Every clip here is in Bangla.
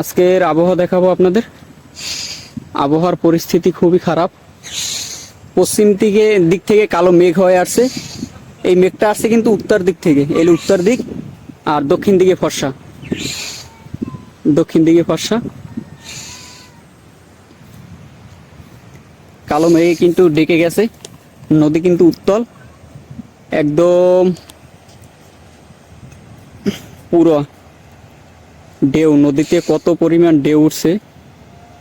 আজকের আবহাওয়া দেখাবো আপনাদের। আবহাওয়ার পরিস্থিতি খুবই খারাপ। পশ্চিম দিকে, দিক থেকে কালো মেঘ হয়ে আসছে। এই মেঘটা আসছে কিন্তু উত্তর দিক থেকে। এল উত্তর দিক আর দক্ষিণ দিকে ফর্সা। দক্ষিণ দিকে ফর্সা। কালো মেঘে কিন্তু ডেকে গেছে। নদী কিন্তু উত্তল। একদম পুরো ঢেউ, নদীতে কত পরিমাণ ঢেউ উঠছে,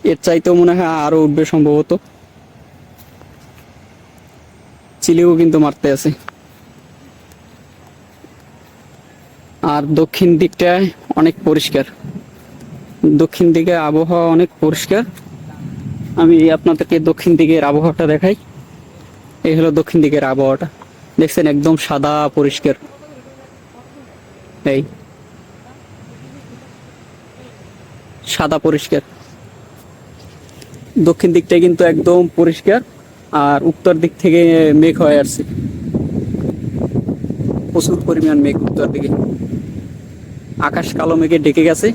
এর চাইতেও মনে হয় আরও উঠবে সম্ভবত। চিলিও কিন্তু মারতে আছে। আর দক্ষিণ দিকটায় অনেক পরিষ্কার। দক্ষিণ দিকে আবহাওয়া অনেক পরিষ্কার। আমি আপনাদেরকে দক্ষিণ দিকের আবহাওয়াটা দেখাই। এই হলো দক্ষিণ দিকের আবহাওয়াটা। দেখছেন একদম সাদা পরিষ্কার। এই। সাদা পরিষ্কার। দক্ষিণ দিকটাই কিন্তু একদম পরিষ্কার, আর উত্তর দিক থেকে মেঘ হয়ে আসছে। প্রচুর পরিমাণ মেঘ উত্তর দিকে। আকাশ কালো মেঘে ডেকে গেছে,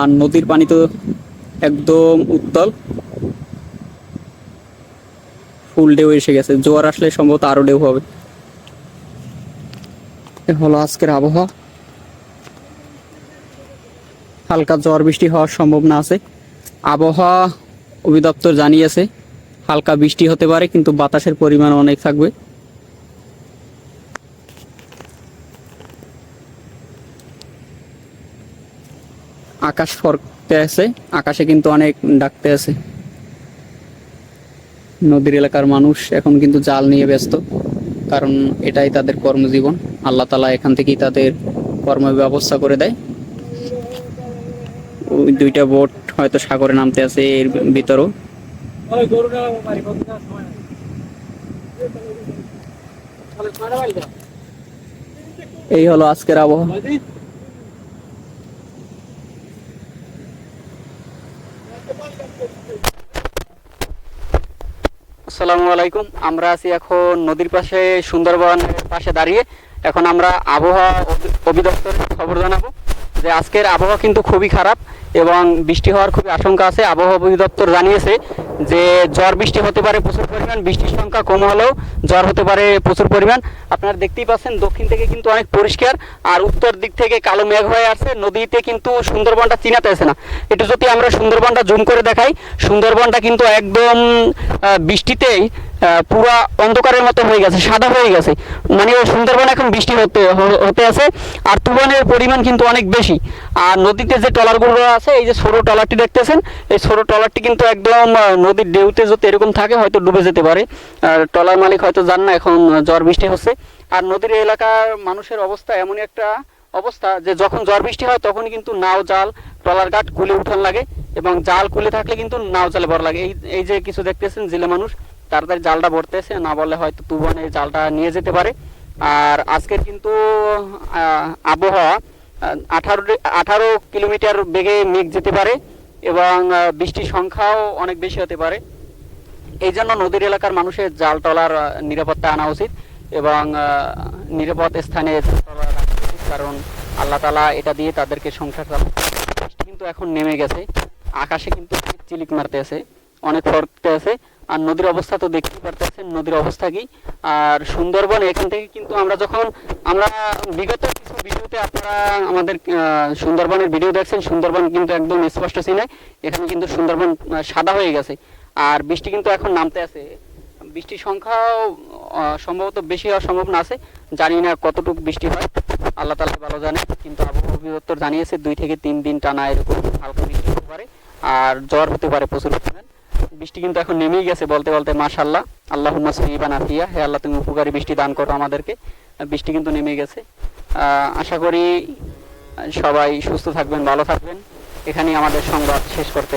আর নদীর পানি তো একদম উত্তল। ফুল ঢেউ এসে গেছে, জোয়ার আসলে সম্ভবত আরও ঢেউ হবে। হলো আজকের আবহাওয়া। হালকা ঝড় বৃষ্টি হওয়ার সম্ভাবনা আছে। আবহাওয়া অধিদপ্তর জানিয়েছে, হালকা বৃষ্টি হতে পারে, কিন্তু বাতাসের পরিমাণ অনেক থাকবে। আকাশ ফরতে আছে, আকাশে কিন্তু অনেক ডাকতে আছে। নদীর এলাকার মানুষ এখন কিন্তু জাল নিয়ে ব্যস্ত, কারণ এটাই তাদের কর্মজীবন। আল্লাহ তালা এখান থেকেই তাদের কর্ম ব্যবস্থা করে দেয়। দুইটা বোট হয়তো সাগরে নামতে আছে এর ভিতরও। এই হলো আজকের আবহাওয়া। আসসালামু আলাইকুম, আমরা আছি এখন নদীর পাশে, সুন্দরবনের পাশে দাঁড়িয়ে। এখন আমরা আবহাওয়া অধিদপ্তরের খবর জানাব। যে আজকের আবহাওয়া কিন্তু খুবই খারাপ এবং বৃষ্টি হওয়ার খুবই আশঙ্কা আছে। আবহাওয়া অধিদপ্তর জানিয়েছে যে ঝড় বৃষ্টি হতে পারে প্রচুর পরিমাণ, বৃষ্টির সংখ্যা কম হলেও জ্বর হতে পারে প্রচুর পরিমাণ। আপনারা দেখতেই পাচ্ছেন, দক্ষিণ থেকে কিন্তু অনেক পরিষ্কার আর উত্তর দিক থেকে কালো মেঘ হয়ে আসছে। নদীতে কিন্তু সুন্দরবনটা চিনাতে আসে না। একটু যদি আমরা সুন্দরবনটা জুম করে দেখাই, সুন্দরবনটা কিন্তু একদম বৃষ্টিতেই পুরা অন্ধকারের মতো হয়ে গেছে, সাদা হয়ে গেছে। মানে ওই সুন্দরবন এখন বৃষ্টি হতে হতে আছে, আর তুফানের পরিমাণ কিন্তু অনেক বেশি। আর নদীতে যে ট্রলারগুলো আছে, এই যে ছোট ট্রলারটি দেখতেছেন, এই ছোট ট্রলারটি কিন্তু একদম নদীর ডেউতে যদি এরকম থাকে, হয়তো ডুবে যেতে পারে। আর ট্রলার মালিক হয়তো জান না, এখন ঝড় বৃষ্টি হচ্ছে। আর নদীর এলাকার মানুষের অবস্থা এমনই একটা অবস্থা যে যখন ঝড় বৃষ্টি হয় তখন কিন্তু নাও জাল, ট্রলার ঘাট কুলে উঠান লাগে এবং জাল কুলে থাকলে কিন্তু নাও জালে বড় লাগে। এই এই যে কিছু দেখতেছেন, জেলে মানুষ তাড়াতাড়ি জালটা ভরতেছে, না বলে হয়তো এই জালটা নিয়ে যেতে পারে। আর আজকের কিন্তু আবহাওয়া আঠারো আঠারো কিলোমিটার বেগে মেঘ যেতে পারে এবং বৃষ্টির সংখ্যাও অনেক বেশি হতে পারে। এই জন্য নদীর এলাকার মানুষের জাল টলার নিরাপত্তা আনা উচিত এবং নিরাপদ স্থানে রাখা উচিত, কারণ আল্লাহ তালা এটা দিয়ে তাদেরকে সংসার কিন্তু এখন নেমে গেছে। আকাশে কিন্তু চিলিক মারতে আছে অনেক ফরকতে আছে আর নদীর অবস্থা তো দেখতেই পারতেছেন, নদীর অবস্থা কি? আর সুন্দরবন, এখান থেকে কিন্তু আমরা যখন, আমরা বিগত কিছু ভিডিওতে আপনারা আমাদের সুন্দরবনের ভিডিও দেখছেন, সুন্দরবন কিন্তু একদম স্পষ্ট চিনায় এখানে কিন্তু সুন্দরবন সাদা হয়ে গেছে। আর বৃষ্টি কিন্তু এখন নামতে আছে। বৃষ্টির সংখ্যাও সম্ভবত বেশি হওয়ার সম্ভাবনা আছে। জানি না কতটুকু বৃষ্টি হয়, আল্লাহ তালা ভালো জানে, কিন্তু আবহাওয়া অধিদপ্তর জানিয়েছে দুই থেকে তিন দিন টানা এরকম হালকা বৃষ্টি হতে পারে, আর জ্বর হতে পারে প্রচুর পরিমাণ। বৃষ্টি কিন্তু এখন নেমেই গেছে বলতে বলতে মাশাল্লাহ আল্লাহ সহিবান আফিয়া হে আল্লাহ, তুমি উপকারী বৃষ্টি দান করো আমাদেরকে। বৃষ্টি কিন্তু নেমে গেছে। আশা করি সবাই সুস্থ থাকবেন, ভালো থাকবেন। এখানেই আমাদের সংবাদ শেষ করতে